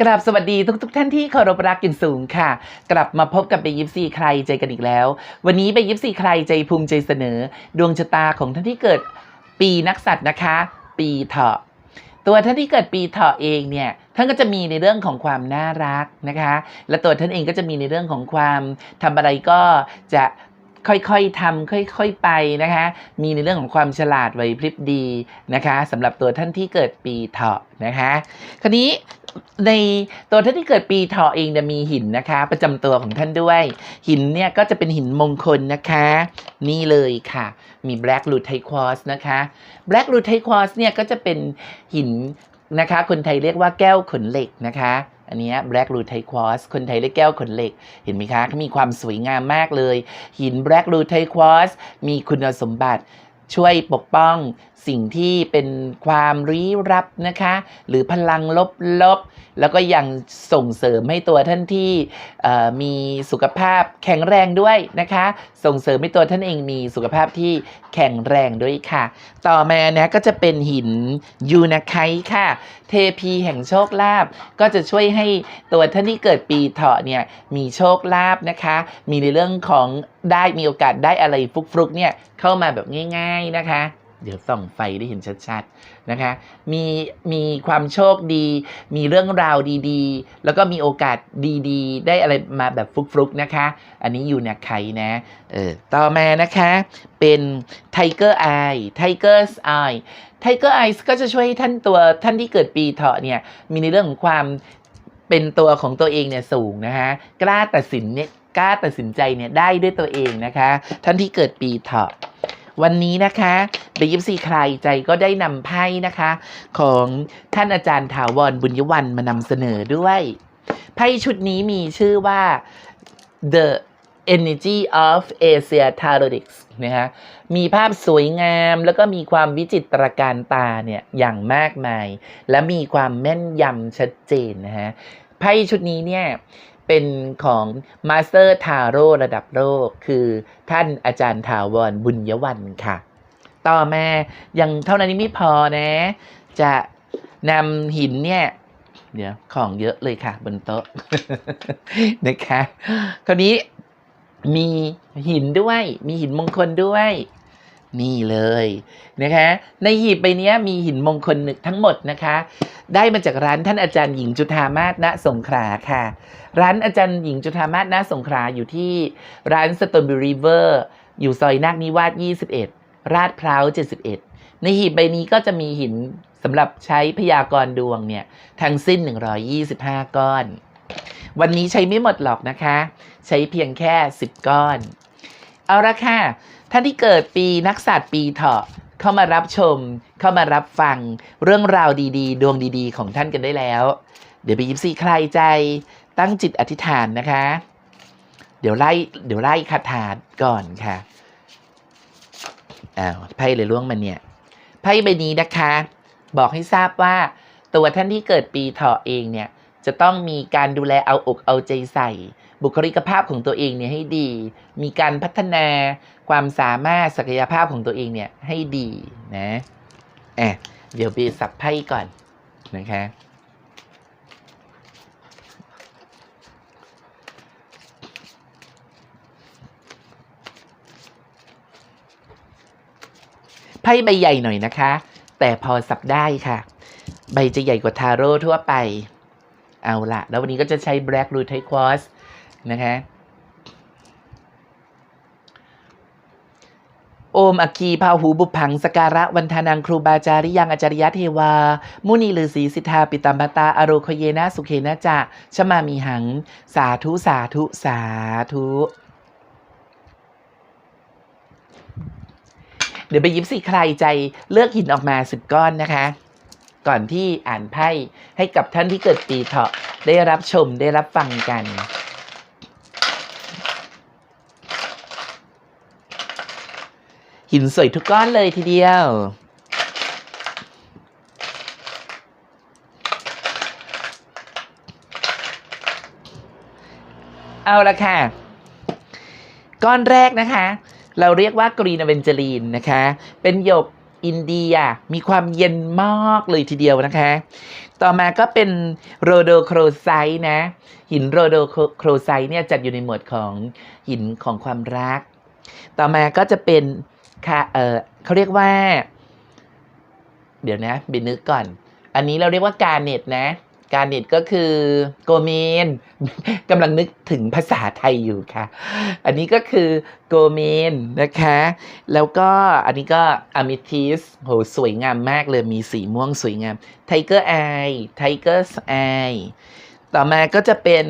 กราบสวัสดีทุกทท่านที่เคารพรักอย่างสูงค่ะ กลับมาพบกับเบยิปซีใครใจกันอีกแล้ว วันนี้เบยิปซีใครใจภูมิใจเสนอ ดวงชะตาของท่านที่เกิดปีนักสัตว์นะคะ ปีเถาะ ตัวท่านที่เกิดปีเถาะเองเนี่ยท่านก็จะมีในเรื่องของความน่ารักนะคะ และตัวท่านเองก็จะมีในเรื่องของความทำอะไรก็จะค่อยๆทำค่อยๆไปนะคะ มีในเรื่องของความฉลาดไหวพริบดีนะคะสำหรับตัวท่านที่เกิดปีเถาะนะคะ คราวนี้ ในตัวท่านที่เกิดปีเถาะเองจะมีหินนะคะ ประจำตัวของท่านด้วย หินเนี่ยก็จะเป็นหินมงคลนะคะ นี่เลยค่ะ มี Black l u t e Quartz นะคะ Black l u t e Quartz เนี่ยก็จะเป็นหินนะคะ คนไทยเรียกว่าแก้วขนเหล็กนะคะ อันนี้ย Black l u t e Quartz คนไทยเรียกแก้วขนเหล็ก เห็นไหมคะเขามีความสวยงามมากเลย หิน Black l u t e Quartz มีคุณสมบัติ ช่วยปกป้องสิ่งที่เป็นความลี้ลับนะคะ หรือพลังลบๆ แล้วก็ยังส่งเสริมให้ตัวท่านที่มีสุขภาพแข็งแรงด้วยนะคะ ส่งเสริมให้ตัวท่านเองมีสุขภาพที่แข็งแรงด้วยค่ะ ต่อมานะก็จะเป็นหินยูนาไคค่ะ เทพีแห่งโชคลาภก็จะช่วยให้ตัวท่านที่เกิดปีเถาะเนี่ยมีโชคลาภนะคะ มีในเรื่องของ ได้มีโอกาสได้อะไรฟลุกๆเนี่ยเข้ามาแบบง่าย ๆนะคะ เดี๋ยวส่องไฟได้เห็นชัดๆนะคะ มีมีความโชคดี มีเรื่องราวดีๆ แล้วก็มีโอกาสดีๆ ได้อะไรมาแบบฟลุกๆนะคะ อันนี้อยู่ในใครนะเออต่อมานะคะเป็น Tiger Eye Tiger's Eye Tiger Eyes ก็จะช่วยให้ท่านตัวท่านที่เกิดปีเถาะเนี่ยมีในเรื่องของความเป็นตัวของตัวเองเนี่ยสูงนะคะกล้าตัดสินเนี่ย กล้าตัดสินใจเนี่ยได้ด้วยตัวเองนะคะ ท่านที่เกิดปีเถาะวันนี้นะคะเบยิปซีใครใจก็ได้นำไพ่นะคะ ของท่านอาจารย์ถาวรบุญยวันมานำเสนอด้วยไพ่ชุดนี้มีชื่อว่า The Energy of Asia Tarot นะฮะ มีภาพสวยงามแล้วก็มีความวิจิตรการตาเนี่ยอย่างมากมาย และมีความแม่นยำชัดเจนนะฮะ ไพ่ชุดนี้เนี่ย เป็นของมาสเตอร์ทาโร่ระดับโลก คือท่านอาจารย์ถาวรบุญยวันค่ะ ต่อมายังเท่านั้นไม่พอนะ จะนำหินเนี่ยเดี๋ยวของเยอะเลยค่ะบนโต๊ะนะคะ คราวนี้มีหินด้วย มีหินมงคลด้วย นี่เลยนะคะ ในหีบใบนี้มีหินมงคลทั้งหมดนะคะ ได้มาจากร้านท่านอาจารย์หญิงจุธามาศณสงขลาค่ะ ร้านอาจารย์หญิงจุธามาศณสงขลาอยู่ที่ร้านสต a นบ r ริเวอร์ อยู่ซอยนาคนิวาส21 ราดพร้าว71 ในหีบใบนี้ก็จะมีหินสำหรับใช้พยากรณ์ดวงเนี่ยทั้งสิ้น 125 ก้อน วันนี้ใช้ไม่หมดหรอกนะคะ ใช้เพียงแค่ 10 ก้อน เอาละค่ะ ท่านที่เกิดปีนักสัตว์ปีเถาะเข้ามารับชม เข้ามารับฟังเรื่องราวดีๆ ดวงดีๆ ของท่านกันได้แล้ว เดี๋ยวไปยิบซีใครใจตั้งจิตอธิษฐานนะคะ เดี๋ยวไล่เดี๋ยวไล่คาถาก่อนค่ะอ้าวไพ่เลยล่วงมาเนี่ยไพ่ใบนี้นะคะ บอกให้ทราบว่าตัวท่านที่เกิดปีเถาะเองเนี่ยจะต้องมีการดูแลเอาอกเอาใจใส่ บุคลิกภาพของตัวเองเนี่ยให้ดี มีการพัฒนาความสามารถศักยภาพของตัวเองเนี่ยให้ดีนะแอะเดี๋ยวไปสับไพ่ก่อนนะคะไพ่ใบใหญ่หน่อยนะคะ แต่พอสับได้ค่ะ ใบจะใหญ่กว่าทาโร่ทั่วไป เอาละแล้ววันนี้ก็จะใช้ Black r o o t q u a r t z นะคะโอมอคีพาหูบุพังสการะวันทานังครูบาจาริยังอาจารยะเทวา มุนีฤาษีสิทธาปิตัมปตาอโรคเยนะสุเขนะจะชมามีหัง สาธุ สาธุ สาธุ เดี๋ยวไปยิบสิใครใจเลือกหินออกมาสิบก้อนนะคะ ก่อนที่อ่านไพ่ให้กับท่านที่เกิดปีเถาะได้รับชมได้รับฟังกัน หินสวยทุกก้อนเลยทีเดียว เอาละค่ะ ก้อนแรกนะคะ เราเรียกว่ากรีนเวนเจลีนนะคะ เป็นหยกอินเดียมีความเย็นมากเลยทีเดียวนะคะ ต่อมาก็เป็นโรโดโครไซต์นะ หินโรโดโครไซต์เนี่ยจัดอยู่ในหมวดของหินของความรัก ต่อมาก็จะเป็น ค่ะเออเขาเรียกว่า เดี๋ยวนะบินนึกก่อน อันนี้เราเรียกว่าการเน็ตนะ การเน็ตก็คือโกเมนกำลังนึกถึงภาษาไทยอยู่ค่ะ อันนี้ก็คือโกเมนนะคะ แล้วก็อันนี้ก็อะมิทิสโหสวยงามมากเลยมีสีม่วงสวยงามไทเกอร์ไอไทเกอร์ไอต่อมาก็จะเป็น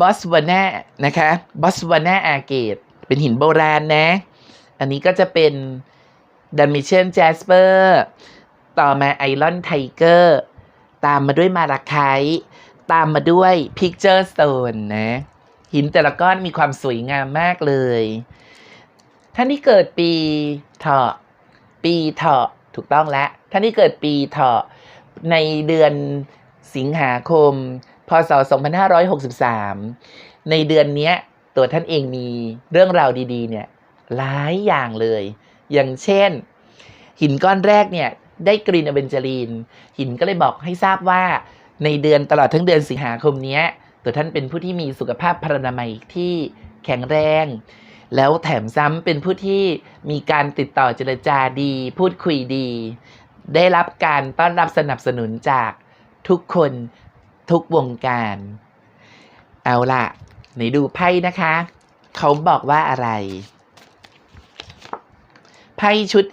บอสวาน่านะคะบอสวาน่าอาเกตเป็นหินโบราณนะ อันนี้ก็จะเป็นดันมิเชนแจสเปอร์ต่อมาไอรอนไทเกอร์ตามมาด้วยมาราไคต์ตามมาด้วยพิกเจอร์สโตนนะ หินแต่ละก้อนมีความสวยงามมากเลย ท่านที่เกิดปีเถาะปีเถาะถูกต้องแล้ว ท่านที่เกิดปีเถาะในเดือนสิงหาคม พศ 2563 ในเดือนนี้ตัวท่านเองมีเรื่องราวดีๆ เนี่ยหลายอย่างเลย อย่างเช่น หินก้อนแรกเนี่ยได้กรีนอเบนจารีน หินก็เลยบอกให้ทราบว่าในเดือนตลอดทั้งเดือนสิงหาคมนี้ตัวท่านเป็นผู้ที่มีสุขภาพพรรณนามัยที่แข็งแรง แล้วแถมซ้ำเป็นผู้ที่มีการติดต่อเจรจาดี พูดคุยดี ได้รับการต้อนรับสนับสนุนจากทุกคน ทุกวงการ เอาล่ะไหนดูไพ่นะคะ เขาบอกว่าอะไร ไพ่ชุด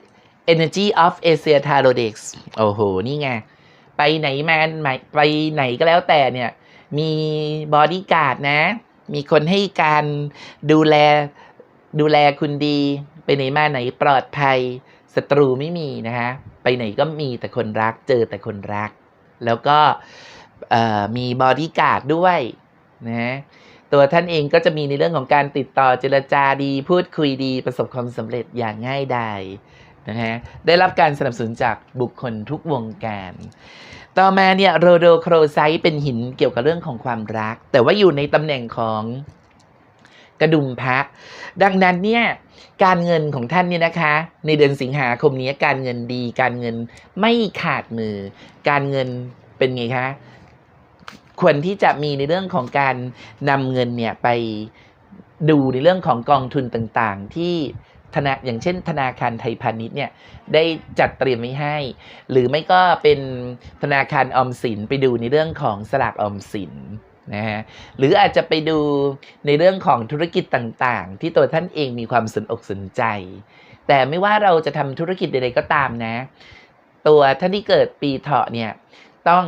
Energy of Asia Tarot Dex โอ้โห นี่ไง ไปไหนมาไหนไปไหนก็แล้วแต่เนี่ย มีบอดี้การ์ดนะ มีคนให้การดูแลดูแลคุณดี ไปไหนมาไหนปลอดภัยศัตรูไม่มีนะคะ ไปไหนก็มีแต่คนรักเจอแต่คนรัก แล้วก็ มีบอดี้การ์ดด้วยนะตัวท่านเองก็จะมีในเรื่องของการติดต่อเจรจาดี พูดคุยดีประสบความสำเร็จอย่างง่ายดายนะฮะได้รับการสนับสนุนจากบุคคลทุกวงการ ต่อมาเนี่ยโรโดโครไซต์เป็นหินเกี่ยวกับเรื่องของความรัก แต่ว่าอยู่ในตำแหน่งของกระดุมพระ ดังนั้นเนี่ยการเงินของท่านเนี่ยนะคะ ในเดือนสิงหาคมนี้การเงินดี การเงินไม่ขาดมือ การเงินเป็นไงคะ ควรที่จะมีในเรื่องของการนำเงินเนี่ยไปดูในเรื่องของกองทุนต่างๆ ที่ธนาอย่างเช่น ธนาคารไทยพาณิชย์เนี่ยได้จัดเตรียมไว้ให้ หรือไม่ก็เป็นธนาคารออมสินไปดูในเรื่องของสลากออมสินนะฮะหรืออาจจะไปดูในเรื่องของธุรกิจต่างๆ ที่ตัวท่านเองมีความสนอกสนใจ แต่ไม่ว่าเราจะทำธุรกิจใดๆก็ตามนะ ตัวท่านที่เกิดปีเถาะเนี่ย ต้อง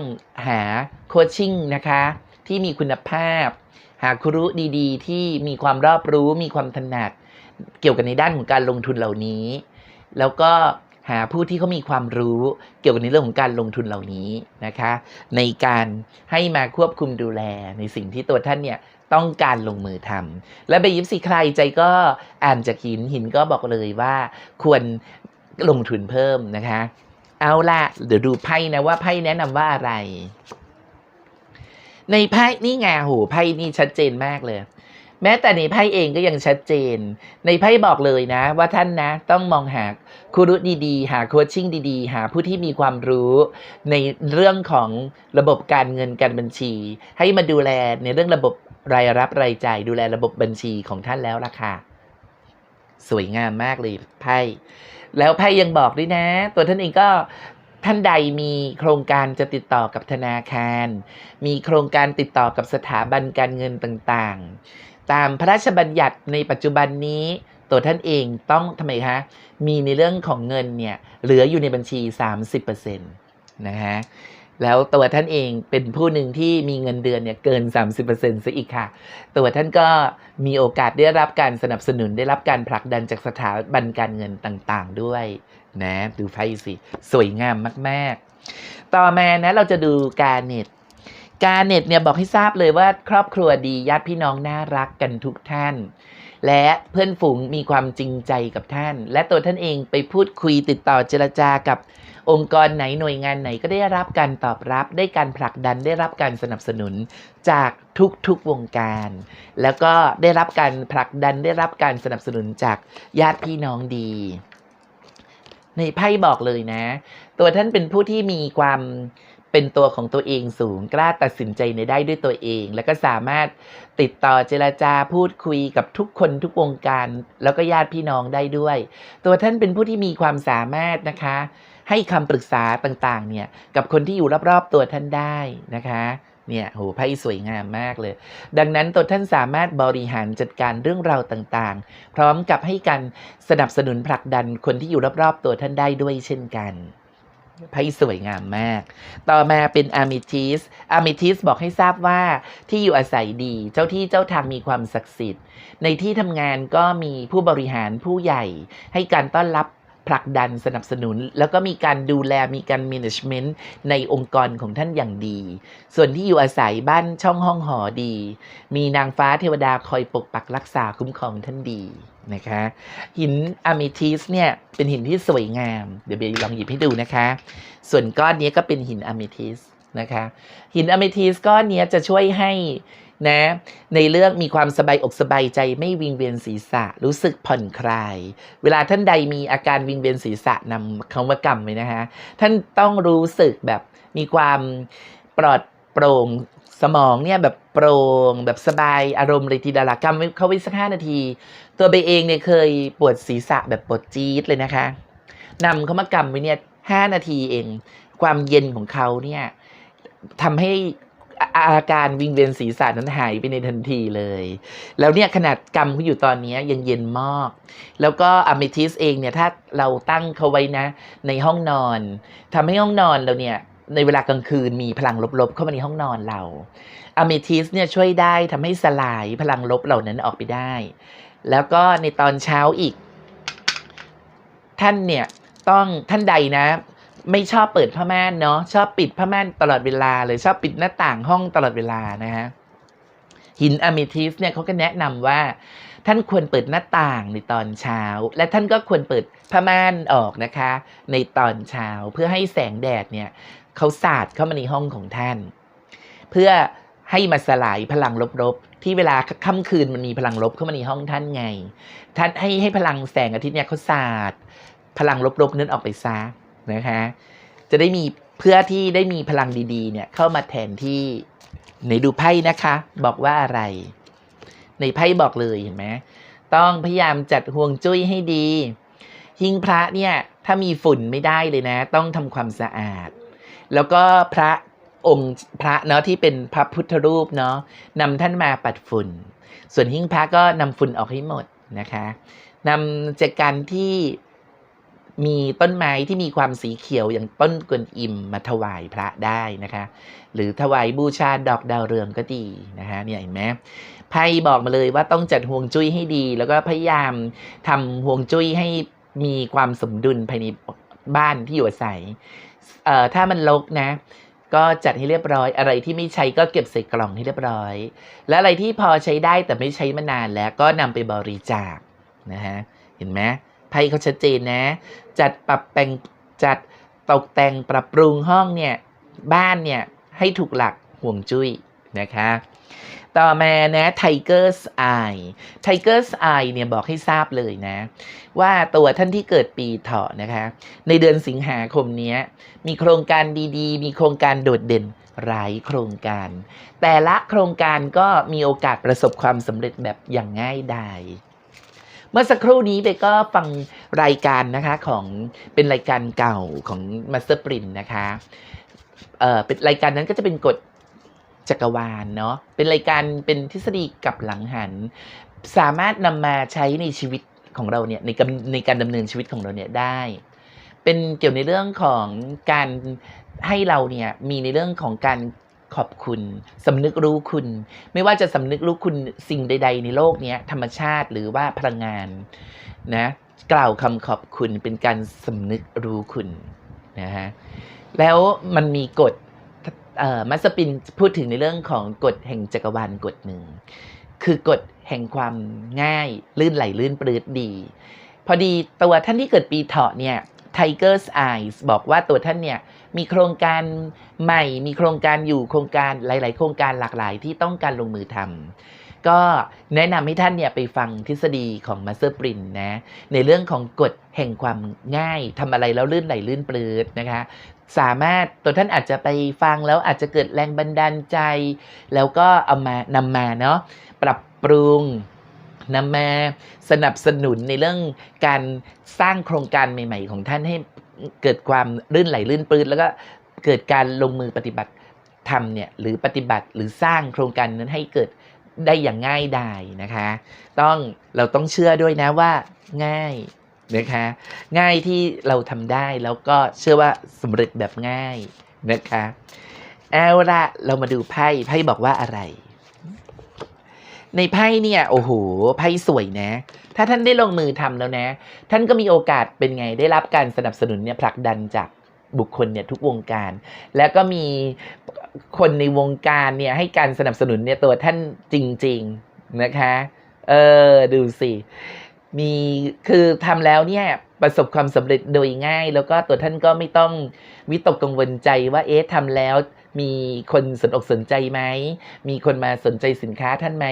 หาโคชชิ่งนะคะ ที่มีคุณภาพ หาครูดีๆ ที่มีความรอบรู้มีความถนัด เกี่ยวกับในด้านของการลงทุนเหล่านี้ แล้วก็หาผู้ที่เขามีความรู้เกี่ยวกับในเรื่องของการลงทุนเหล่านี้นะคะ ในการให้มาควบคุมดูแลในสิ่งที่ตัวท่านเนี่ยต้องการลงมือทำและใบยิปซีใครใจก็อ่านจากหินหินก็บอกเลยว่าควรลงทุนเพิ่มนะคะ เอาละเดี๋ยวดูไพ่นะว่าไพ่แนะนำว่าอะไร ในไพ่นี่ไงโหไพ่นี่ชัดเจนมากเลย แม้แต่ในไพ่เองก็ยังชัดเจน ในไพ่บอกเลยนะ ว่าท่านนะ ต้องมองหาครูดีๆ หาโคชชิ่งดีๆ หาผู้ที่มีความรู้ในเรื่องของระบบการเงินการบัญชี ให้มาดูแลในเรื่องระบบรายรับรายจ่ายดูแลระบบบัญชีของท่านแล้วล่ะค่ะสวยงามมากเลยไพ่ แล้วไพ่ยังบอกด้วยนะ ตัวท่านเองก็ท่านใดมีโครงการจะติดต่อกับธนาคาร มีโครงการติดต่อกับสถาบันการเงินต่างๆ ตามพระราชบัญญัติในปัจจุบันนี้ ตัวท่านเองต้องทำไมคะ มีในเรื่องของเงินเนี่ยเหลืออยู่ในบัญชี 30%นะฮะ แล้วตัวท่านเองเป็นผู้หนึ่งที่มีเงินเดือนเนี่ยเกิน 30%ซะอีกค่ะ ตัวท่านก็มีโอกาสได้รับการสนับสนุนได้รับการผลักดันจากสถาบันการเงินต่างๆ ด้วยนะดูไพ่สิสวยงามมากๆ ต่อมานะเราจะดูการเน็ตการเน็ตเนี่ยบอกให้ทราบเลยว่าครอบครัวดีญาติพี่น้องน่ารักกันทุกท่าน และเพื่อนฝูงมีความจริงใจกับท่าน และตัวท่านเองไปพูดคุยติดต่อเจรจากับ องค์กรไหนหน่วยงานไหนก็ได้รับการตอบรับ ได้การผลักดันได้รับการสนับสนุนจากทุกๆวงการ แล้วก็ได้รับการผลักดันได้รับการสนับสนุนจากญาติพี่น้องดี ในไพ่บอกเลยนะ ตัวท่านเป็นผู้ที่มีความเป็นตัวของตัวเองสูงกล้าตัดสินใจในได้ด้วยตัวเอง แล้วก็สามารถติดต่อเจรจาพูดคุยกับทุกคนทุกวงการ แล้วก็ญาติพี่น้องได้ด้วย ตัวท่านเป็นผู้ที่มีความสามารถนะคะ ให้คำปรึกษาต่างๆเนี่ยกับคนที่อยู่รอบๆตัวท่านได้นะคะเนี่ยโหไพ่สวยงามมากเลย ดังนั้นตัวท่านสามารถบริหารจัดการเรื่องราวต่างๆ พร้อมกับให้การสนับสนุนผลักดันคนที่อยู่รอบๆตัวท่านได้ด้วยเช่นกันไพ่สวยงามมาก ต่อมาเป็นอามิทิสอามิทิสบอกให้ทราบว่าที่อยู่อาศัยดี เจ้าที่เจ้าทางมีความศักดิ์สิทธิ์ ในที่ทำงานก็มีผู้บริหารผู้ใหญ่ ให้การต้อนรับ ผลักดันสนับสนุน แล้วก็มีการดูแลมีการ management ในองค์กรของท่านอย่างดี ส่วนที่อยู่อาศัยบ้านช่องห้องหอดี มีนางฟ้าเทวดาคอยปกปักรักษาคุ้มครองท่านดีนะคะหินอะเมทิสเนี่ยเป็นหินที่สวยงาม เดี๋ยวเบลลองหยิบให้ดูนะคะ ส่วนก้อนนี้ก็เป็นหินอะเมทิสนะคะหินอะเมทิสก้อนนี้จะช่วยให้ นะ ในเรื่องมีความสบายอกสบายใจไม่วิงเวียนศีรษะ รู้สึกผ่อนคลาย เวลาท่านใดมีอาการวิงเวียนศีรษะนำคำว่ากรรมไว้นะคะท่านต้องรู้สึกแบบมีความปลอดโปร่งสมองเนี่ยแบบโปร่งแบบสบายอารมณ์เลยทีเดียวละกรรมไว้เขาไว้สักห้านาที ตัวเบเองเนี่ยเคยปวดศีรษะแบบปวดจี๊ดเลยนะคะนำเขามากำไว้เนี่ยห้านาทีเอง ความเย็นของเขาเนี่ยทำให้ อาการวิงเวียนศีรษะนั้นหายไปในทันทีเลย แล้วเนี่ยขนาดกำเขาอยู่ตอนนี้ยยังเย็นมาก แล้วก็อะเมทิสเองเนี่ยถ้าเราตั้งเขาไว้นะ ในห้องนอนทำให้ห้องนอนเราเนี่ยในเวลากลางคืนมีพลังลบๆ เข้ามาในห้องนอนเราอะเมทิสเนี่ยช่วยได้ทำให้สลายพลังลบเหล่านั้นออกไปได้ แล้วก็ในตอนเช้าอีก ท่านเนี่ยต้องท่านใดนะ ไม่ชอบเปิดผ้าม่านเนาะชอบปิดผ้าม่านตลอดเวลาเลยชอบปิดหน้าต่างห้องตลอดเวลานะฮะหินอะเมทิสเนี่ยเขาก็แนะนำว่า ท่านควรเปิดหน้าต่างในตอนเช้า และท่านก็ควรเปิดผ้าม่านออกนะคะ ในตอนเช้าเพื่อให้แสงแดดเนี่ยเขาสาดเข้ามาในห้องของท่าน เพื่อให้มาสลายพลังลบๆ ที่เวลาค่ำคืนมันมีพลังลบเข้ามาในห้องท่านไง ท่านให้ให้พลังแสงอาทิตย์เนี่ยเขาสาด พลังลบๆนั้นออกไปซะ นะคะจะได้มีเพื่อที่ได้มีพลังดีๆ เนี่ยเข้ามาแทนที่ในดูไพ่นะคะ บอกว่าอะไร ในไพ่บอกเลยเห็นไหมต้องพยายามจัดห่วงจุ้ยให้ดีหิ้งพระเนี่ยถ้ามีฝุ่นไม่ได้เลยนะ ต้องทำความสะอาด แล้วก็พระองค์พระเนาะที่เป็นพระพุทธรูปเนาะนำท่านมาปัดฝุ่น ส่วนหิ้งพระก็นำฝุ่นออกให้หมดนะคะนำจากการที่ มีต้นไม้ที่มีความสีเขียวอย่างต้นกวนอิมมาถวายพระได้นะคะ หรือถวายบูชาดอกดาวเรืองก็ดีนะคะเนี่ยเห็นไหมไพ่บอกมาเลยว่าต้องจัดห่วงจุ้ยให้ดี แล้วก็พยายามทำห่วงจุ้ยให้มีความสมดุลภายในบ้านที่อยู่อาศัยเอ่อถ้ามันรกนะ ก็จัดให้เรียบร้อย อะไรที่ไม่ใช้ก็เก็บใส่กล่องให้เรียบร้อย และอะไรที่พอใช้ได้แต่ไม่ใช้มานานแล้วก็นำไปบริจาคนะฮะเห็นไหม ไพ่เขาชัดเจนนะ จัดปรับแต่งจัดตกแต่งปรับปรุงห้องเนี่ย บ้านเนี่ย ให้ถูกหลักห่วงจุ้ยนะคะ ต่อมานะ Tiger's Eye Tiger's Eye เนี่ยบอกให้ทราบเลยนะ ว่าตัวท่านที่เกิดปีเถาะนะคะ ในเดือนสิงหาคมนี้มีโครงการดีๆ มีโครงการโดดเด่นหลายโครงการ แต่ละโครงการก็มีโอกาสประสบความสำเร็จแบบอย่างง่ายดาย เมื่อสักครู่นี้เบก็ฟังรายการนะคะของเป็นรายการเก่าของ Master p r i n t นนะคะเอ่อเป็นรายการนั้นก็จะเป็นกฎจักรวาลเนาะเป็นรายการเป็นทฤษฎีกับหลังหัน สามารถนำมาใช้ในชีวิตของเราเนี่ยในกในการดำเนินชีวิตของเราเนี่ยได้ เป็นเกี่ยวในเรื่องของการให้เราเนี่ยมีในเรื่องของการ ขอบคุณสำนึกรู้คุณ ไม่ว่าจะสำนึกรู้คุณสิ่งใด ๆ ในโลกนี้ธรรมชาติหรือว่าพลังงานนะกล่าวคำขอบคุณเป็นการสำนึกรู้คุณนะฮะแล้วมันมีกฎเอ่อมัสปินพูดถึงในเรื่องของกฎแห่งจักรวาลกฎหนึ่ง คือกฎแห่งความง่ายลื่นไหลลื่นปลื้ดดี พอดีตัวท่านที่เกิดปีเถาะเนี่ย Tiger's Eyes บอกว่าตัวท่านเนี่ย มีโครงการใหม่ มีโครงการอยู่โครงการหลาย ๆ โครงการหลากหลายที่ต้องการลงมือทำก็แนะนำให้ท่านเนี่ยไปฟังทฤษฎีของมาสเตอร์ปรินนะในเรื่องของกฎแห่งความง่ายทำอะไรแล้วลื่นไหลลื่นปลืดนะคะสามารถตัวท่านอาจจะไปฟังแล้วอาจจะเกิดแรงบันดาลใจ แล้วก็เอามานำมาเนาะปรับปรุงนำมาสนับสนุนในเรื่องการสร้างโครงการใหม่ ๆ ของท่านให้ เกิดความลื่นไหลลื่นปลืดแล้วก็เกิดการลงมือปฏิบัติทำเนี่ยหรือปฏิบัติหรือสร้างโครงการนั้นให้เกิดได้อย่างง่ายดายนะคะ ต้องเราต้องเชื่อด้วยนะว่าง่ายนะคะง่ายที่เราทำได้แล้วก็เชื่อว่าสำเร็จแบบง่ายนะคะเอาละเรามาดูไพ่ไพ่บอกว่าอะไร ในไพ่เนี่ยโอ้โหไพ่สวยนะ ถ้าท่านได้ลงมือทำแล้วนะ ท่านก็มีโอกาสเป็นไงได้รับการสนับสนุนเนี่ยผลักดันจากบุคคลเนี่ยทุกวงการ แล้วก็มีคนในวงการเนี่ยให้การสนับสนุนเนี่ยตัวท่านจริง ๆนะคะ เออดูสิมีคือทำแล้วเนี่ยประสบความสำเร็จโดยง่าย แล้วก็ตัวท่านก็ไม่ต้องวิตกกังวลใจว่าเอ๊ะทำแล้ว มีคนสนอกสนใจไหม มีคนมาสนใจสินค้าท่านไหม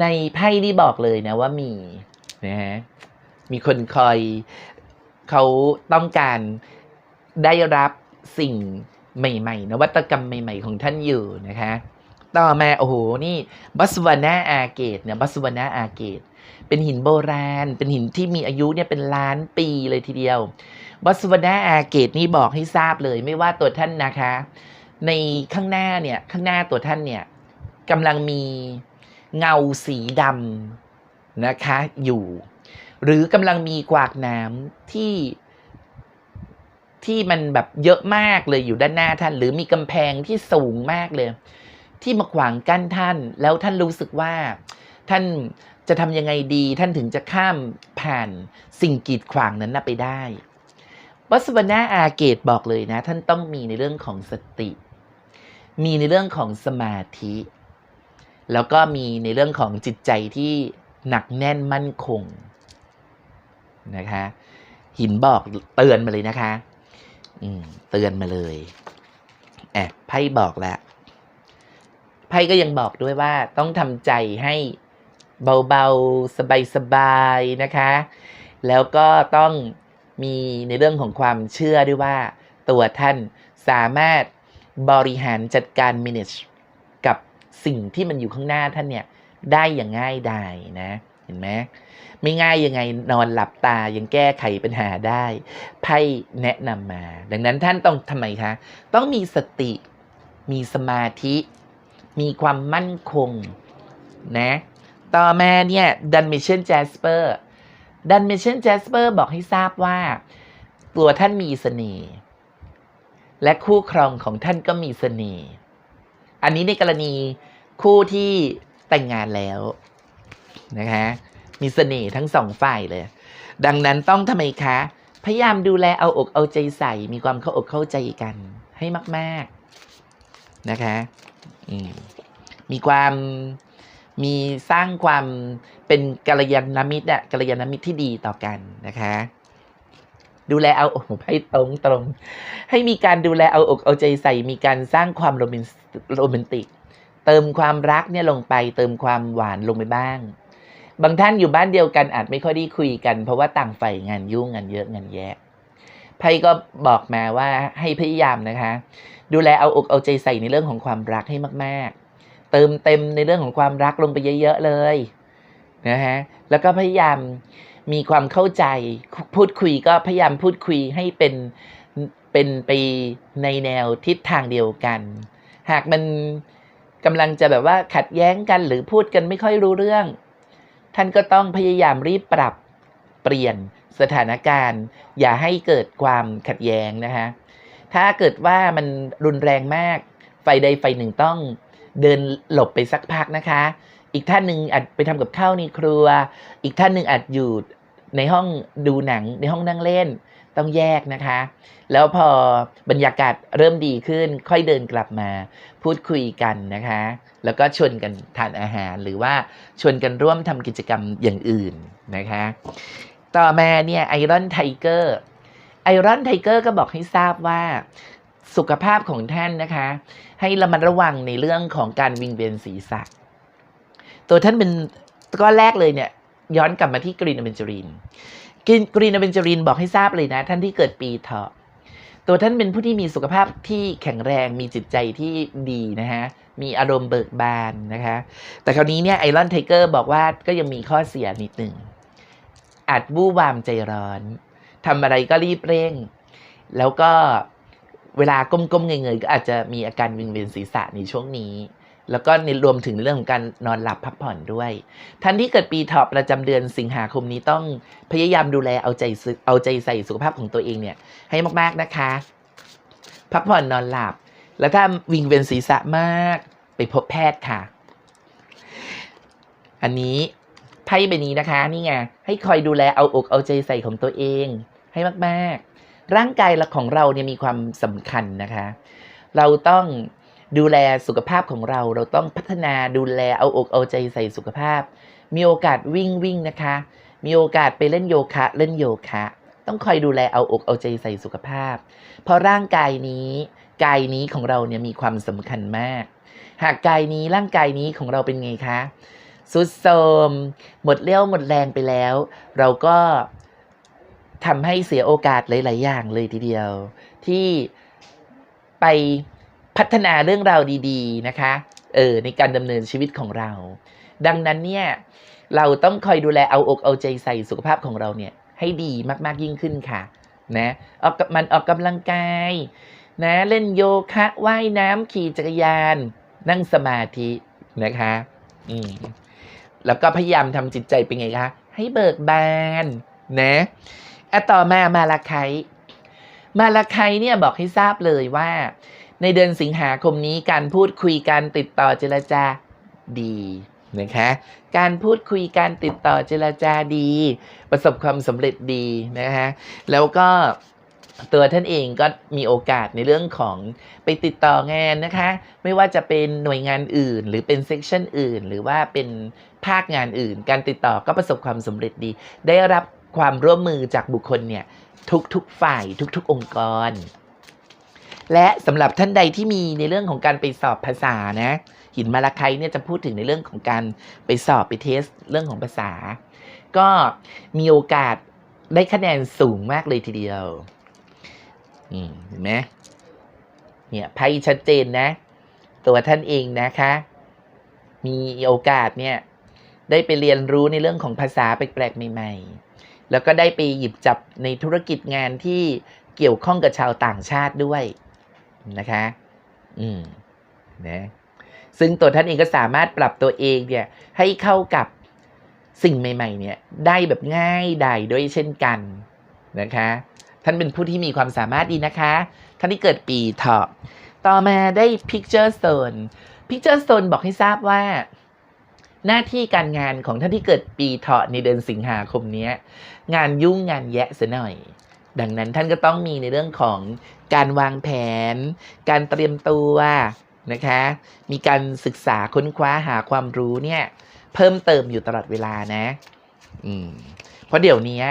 ในไพ่นี่บอกเลยนะว่ามีนะฮะมีคนคอยเขาต้องการได้รับสิ่งใหม่ ๆ นวัตกรรมใหม่ ๆ ของท่านอยู่นะคะ ต่อมาโอ้โห นี่บัสวานาอาเกตเนี่ยบัสวานาอาเกตเป็นหินโบราณ เป็นหินที่มีอายุเนี่ยเป็นล้านปีเลยทีเดียวบัสวานาอาเกตนี่บอกให้ทราบเลยไม่ว่าตัวท่านนะคะ ในข้างหน้าเนี่ยข้างหน้าตัวท่านเนี่ยกำลังมีเงาสีดำนะคะอยู่ หรือกำลังมีกวากน้ำที่ที่มันแบบเยอะมากเลยอยู่ด้านหน้าท่าน หรือมีกำแพงที่สูงมากเลย ที่มาขวางกั้นท่าน แล้วท่านรู้สึกว่า ท่านจะทำยังไงดีท่านถึงจะข้ามผ่านสิ่งกีดขวางนั้นไปได้วัสวนาอาเกตบอกเลยนะ ท่านต้องมีในเรื่องของสติ มีในเรื่องของสมาธิ แล้วก็มีในเรื่องของจิตใจที่หนักแน่นมั่นคงนะคะ หินบอกเตือนมาเลยนะคะอืมเตือนมาเลยแอบไพ่บอกแล้วไพ่ก็ยังบอกด้วยว่าต้องทำใจให้เบาๆ สบายๆ นะคะ แล้วก็ต้องมีในเรื่องของความเชื่อด้วยว่า ตัวท่านสามารถ บริหารจัดการ manage กับสิ่งที่มันอยู่ข้างหน้าท่านเนี่ย ได้อย่างง่ายดายนะ เห็นไหมไม่ง่ายยังไงนอนหลับตายังแก้ไขปัญหาได้ไพ่แนะนำมา ดังนั้นท่านต้องทำไมคะ ต้องมีสติ มีสมาธิ มีความมั่นคงนะ ต่อมาเนี่ยดันมิเชนแจสเปอร์ดันมิเชนแจสเปอร์บอกให้ทราบว่า ตัวท่านมีเสน่ห์ และคู่ครองของท่านก็มีเสน่ห์ อันนี้ในกรณีคู่ที่แต่งงานแล้วนะคะมีเสน่ห์ทั้งสองฝ่ายเลย ดังนั้นต้องทำไมคะ พยายามดูแลเอาอกเอาใจใส่ มีความเข้าอกเข้าใจกันให้มาก ๆนะคะมมีความมีสร้างความเป็นกัลยาณมิตรอะกัลยาณมิตรที่ดีต่อกันนะคะ ดูแลเอาอ้โหให้ตรงตรง ให้มีการดูแลเอาอกเอาใจใส่มีการสร้างความโรแมนโรแมนติก เติมความรักเนี่ยลงไป เติมความหวานลงไปบ้าง บางท่านอยู่บ้านเดียวกันอาจไม่ค่อยได้คุยกัน เพราะว่าต่างฝ่ายงานยุ่งงานเยอะงานแยะไพ่ก็บอกมาว่าให้พยายามนะคะ ดูแลเอาอกเอาใจใส่ในเรื่องของความรักให้มาก ๆ เติมเต็มในเรื่องของความรักลงไปเยอะ ๆ เลยนะฮะแล้วก็พยายาม มีความเข้าใจพูดคุยก็พยายามพูดคุยให้เป็นเป็นไปในแนวทิศทางเดียวกัน หากมันกำลังจะแบบว่าขัดแย้งกันหรือพูดกันไม่ค่อยรู้เรื่อง ท่านก็ต้องพยายามรีบปรับเปลี่ยนสถานการณ์ อย่าให้เกิดความขัดแย้งนะคะถ้าเกิดว่ามันรุนแรงมากไฟใดไฟหนึ่งต้องเดินหลบไปสักพักนะคะ อีกท่านหนึ่งอาจไปทำกับข้าวในครัว อีกท่านหนึ่งอาจอยู่ ในห้องดูหนังในห้องนั่งเล่นต้องแยกนะคะ แล้วพอบรรยากาศเริ่มดีขึ้นค่อยเดินกลับมาพูดคุยกันนะคะ แล้วก็ชวนกันทานอาหารหรือว่าชวนกันร่วมทำกิจกรรมอย่างอื่นนะคะ ต่อมาเนี่ยไอรอนไทเกอร์ไอรอนไทเกอร์ก็บอกให้ทราบว่าสุขภาพของท่านนะคะ ให้ระมัดระวังในเรื่องของการวิงเวียนศีรษะ ตัวท่านเป็นก้อนแรกเลยเนี่ย ย้อนกลับมาที่กรีนอเบนจารินกรีนกรีนอเบนจารินบอกให้ทราบเลยนะ ท่านที่เกิดปีเถาะตัวท่านเป็นผู้ที่มีสุขภาพที่แข็งแรงมีจิตใจที่ดีนะฮะมีอารมณ์เบิกบานนะคะ แต่คราวนี้เนี่ยไอรอนไทเกอร์บอกว่าก็ยังมีข้อเสียนิดหนึ่งอาจบู้วามใจร้อนทำอะไรก็รีบเร่ง แล้วก็เวลาก้มๆเงยๆก็อาจจะมีอาการวิงเวียนศีรษะในช่วงนี้ แล้วก็รวมถึงเรื่องของการนอนหลับพักผ่อนด้วย ท่านที่เกิดปีเถาะประจำเดือนสิงหาคมนี้ต้องพยายามดูแลเอาใจเอาใจใส่สุขภาพของตัวเองเนี่ยให้มากๆนะคะ พักผ่อนนอนหลับ แล้วถ้าวิงเวียนศีรษะมากไปพบแพทย์ค่ะ อันนี้ไพ่ใบนี้นะคะนี่ไงให้คอยดูแลเอาอกเอาใจใส่ของตัวเองให้มาก ๆ ร่างกายของเราเนี่ยมีความสำคัญนะคะ เราต้อง ดูแลสุขภาพของเรา เราต้องพัฒนาดูแลเอาอกเอาใจใส่สุขภาพ มีโอกาสวิ่งวิ่งนะคะ มีโอกาสไปเล่นโยคะเล่นโยคะ ต้องคอยดูแลเอาอกเอาใจใส่สุขภาพ เพราะร่างกายนี้กายนี้ของเราเนี่ยมีความสำคัญมาก หากกายนี้ร่างกายนี้ของเราเป็นไงคะสุดโทมหมดเรี่ยวหมดแรงไปแล้ว เราก็ทำให้เสียโอกาสหลาย ๆ อย่างเลยทีเดียว ที่ไป พัฒนาเรื่องราวดีๆนะคะเออในการดำเนินชีวิตของเรา ดังนั้นเนี่ยเราต้องคอยดูแลเอาอกเอาใจใส่สุขภาพของเราเนี่ยให้ดีมากๆยิ่งขึ้นค่ะนะออกกับมันออกกำลังกายนะเล่นโยคะว่ายน้ำขี่จักรยาน นั่งสมาธินะคะอืมแล้วก็พยายามทำจิตใจเป็นไงคะให้เบิกบานนะอะต่อมามาลาไคมาลาไคเนี่ยบอกให้ทราบเลยว่า ในเดือนสิงหาคมนี้การพูดคุยการติดต่อเจรจาดีนะคะการพูดคุยการติดต่อเจรจาดี ประสบความสำเร็จดีนะคะแล้วก็ตัวท่านเองก็มีโอกาสในเรื่องของไปติดต่องานนะคะ ไม่ว่าจะเป็นหน่วยงานอื่น หรือเป็นเซกชันอื่น หรือว่าเป็นภาคงานอื่น การติดต่อก็ประสบความสำเร็จดี ได้รับความร่วมมือจากบุคคลเนี่ยทุกๆฝ่ายทุก ๆ องค์กร และสำหรับท่านใดที่มีในเรื่องของการไปสอบภาษานะ หินมาลาไคเนี่ยจะพูดถึงในเรื่องของการไปสอบไปเทสเรื่องของภาษา ก็มีโอกาสได้คะแนนสูงมากเลยทีเดียวเห็นไหมเนี่ยไพ่ชัดเจนนะ ตัวท่านเองนะคะ มีโอกาสเนี่ย ได้ไปเรียนรู้ในเรื่องของภาษาแปลกๆใหม่ๆ แล้วก็ได้ไปหยิบจับในธุรกิจงานที่เกี่ยวข้องกับชาวต่างชาติด้วย นะคะ อืมนะซึ่งตัวท่านเองก็สามารถปรับตัวเองเนี่ย ให้เข้ากับสิ่งใหม่ ๆ เนี่ย ได้แบบง่ายดายด้วยเช่นกันนะคะ ท่านเป็นผู้ที่มีความสามารถดีนะคะ ท่านที่เกิดปีเถาะต่อมาได้ Picture Stone Picture Stone บอกให้ทราบว่า หน้าที่การงานของท่านที่เกิดปีเถาะในเดือนสิงหาคมนี้ งานยุ่งงานแยะเสียหน่อย ดังนั้นท่านก็ต้องมีในเรื่องของการวางแผน การเตรียมตัวนะคะ มีการศึกษาค้นคว้าหาความรู้เนี่ยเพิ่มเติมอยู่ตลอดเวลานะ อืม เพราะเดี๋ยวนี้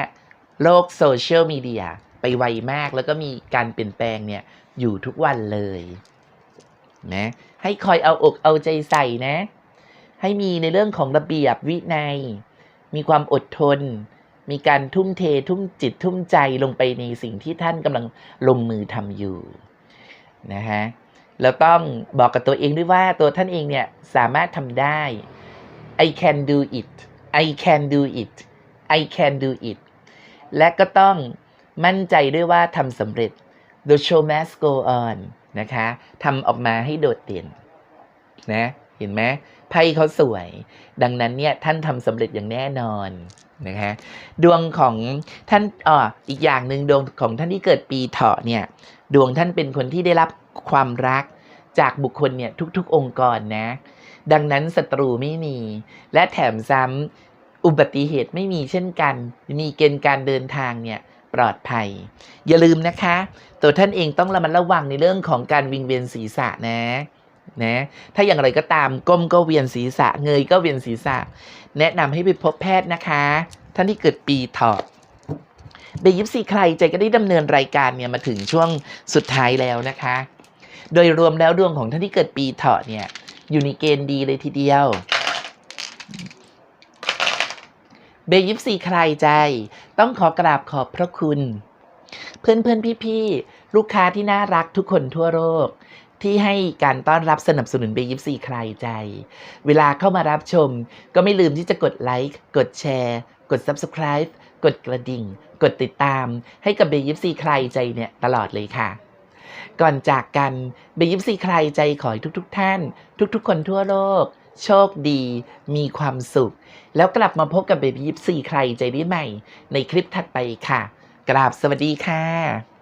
โลกโซเชียลมีเดียไปไวมากแล้วก็มีการเปลี่ยนแปลงเนี่ยอยู่ทุกวันเลยนะให้คอยเอาอกเอาใจใส่นะ ให้มีในเรื่องของระเบียบวินัย มีความอดทน มีการทุ่มเททุ่มจิตทุ่มใจลงไปในสิ่งที่ท่านกำลังลงมือทำอยู่นะฮะแล้วต้องบอกกับตัวเองด้วยว่าตัวท่านเองเนี่ยสามารถทำได้ I can do it I can do it I can do it และก็ต้องมั่นใจด้วยว่าทำสำเร็จ The show must go on นะคะทำออกมาให้โดดเด่นนะเห็นไหม ไพ่เขาสวย ดังนั้นเนี่ยท่านทำสำเร็จอย่างแน่นอนนะคะดวงของท่านอ่ออีกอย่างหนึ่งดวงของท่านที่เกิดปีเถาะเนี่ยดวงท่านเป็นคนที่ได้รับความรักจากบุคคลเนี่ยทุกๆองค์กรนะ ดังนั้นศัตรูไม่มี และแถมซ้ำอุบัติเหตุไม่มีเช่นกัน มีเกณฑ์การเดินทางเนี่ยปลอดภัย อย่าลืมนะคะ ตัวท่านเองต้องระมัดระวังในเรื่องของการวิงเวียนศีรษะนะ นะถ้าอย่างไรก็ตามก้มก็เวียนศีรษะเงยก็เวียนศีรษะ แนะนำให้ไปพบแพทย์นะคะ ท่านที่เกิดปีเถาะเบยิปซีใครใจก็ได้ดำเนินรายการเนี่ยมาถึงช่วงสุดท้ายแล้วนะคะ โดยรวมแล้วดวงของท่านที่เกิดปีเถาะเนี่ยอยู่ในเกณฑ์ดีเลยทีเดียวเบยิปซีใครใจ ต้องขอกราบขอบพระคุณ เพื่อนเพื่อนพี่พี่ๆลูกค้าที่น่ารักทุกคนทั่วโลก ที่ให้การต้อนรับสนับสนุนเบยิปซีใครใจ เวลาเข้ามารับชม ก็ไม่ลืมที่จะกดไลค์ กดแชร์ กด Subscribe กดกระดิ่ง กดติดตาม ให้กับเบยิปซีใครใจเนี่ยตลอดเลยค่ะ ก่อนจากกันเบยิปซีใครใจขอให้ทุกๆทท่าน ทุกๆ คนทั่วโลก โชคดี มีความสุข แล้วกลับมาพบกับเบบี้ยิปซีใครใจได้ใหม่ ในคลิปถัดไปค่ะ กราบสวัสดีค่ะ